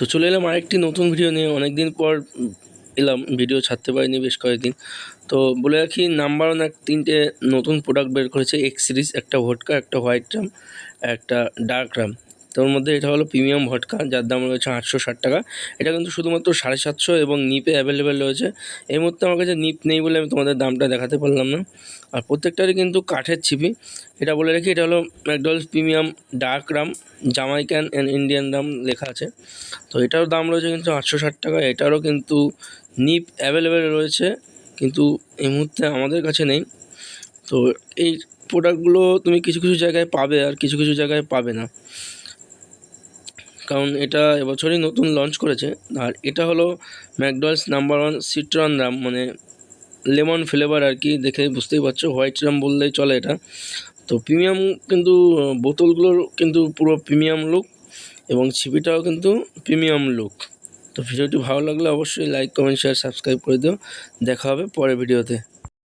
তো চলে এলাম আরেকটি নতুন ভিডিও নিয়ে। অনেক দিন পর এলাম ভিডিও ছাড়তে পারিনি বেশ কয়েকদিন। তো বলে রাখি নাম্বার ওয়ান এক তিনটে নতুন প্রোডাক্ট বের করেছে এক্স সিরিজ একটা ভোটকা একটা হোয়াইট রাম একটা ডার্ক রাম তোর মধ্যে এটা হলো প্রিমিয়াম ভটকা যার দাম রয়েছে আটশো ষাট টাকা। এটা কিন্তু শুধুমাত্র সাড়ে সাতশো এবং নিপে অ্যাভেলেবেল রয়েছে। এই মুহূর্তে আমার কাছে নিপ নেই বলে আমি তোমাদের দামটা দেখাতে পারলাম না। আর প্রত্যেকটারই কিন্তু কাঠের ছিপি। এটা বলে রাখি, এটা হলো McDowell's premium dark rum, Jamaican and Indian rum লেখা আছে। তো এটারও দাম রয়েছে কিন্তু আটশো ষাট টাকা। এটারও কিন্তু নিপ অ্যাভেলেবেল রয়েছে, কিন্তু এই মুহূর্তে আমাদের কাছে নেই। তো এই প্রোডাক্টগুলো তুমি কিছু কিছু জায়গায় পাবে আর কিছু কিছু জায়গায় পাবে না। কারণ এটা এবছরই নতুন লঞ্চ করেছে। আর এটা হলো McDowell's number one citron rum মানে লেমন ফ্লেভার আর কি, দেখে বুঝতেই পারছ হোয়াইট রাম বললেই চলে এটা। তো প্রিমিয়াম কিন্তু বোতলগুলোর কিন্তু পুরো প্রিমিয়াম লুক এবং ছিপিটাও কিন্তু প্রিমিয়াম লুক তো ভিডিওটি ভালো লাগলে অবশ্যই লাইক কমেন্ট শেয়ার সাবস্ক্রাইব করে দিও। দেখা হবে পরের ভিডিওতে।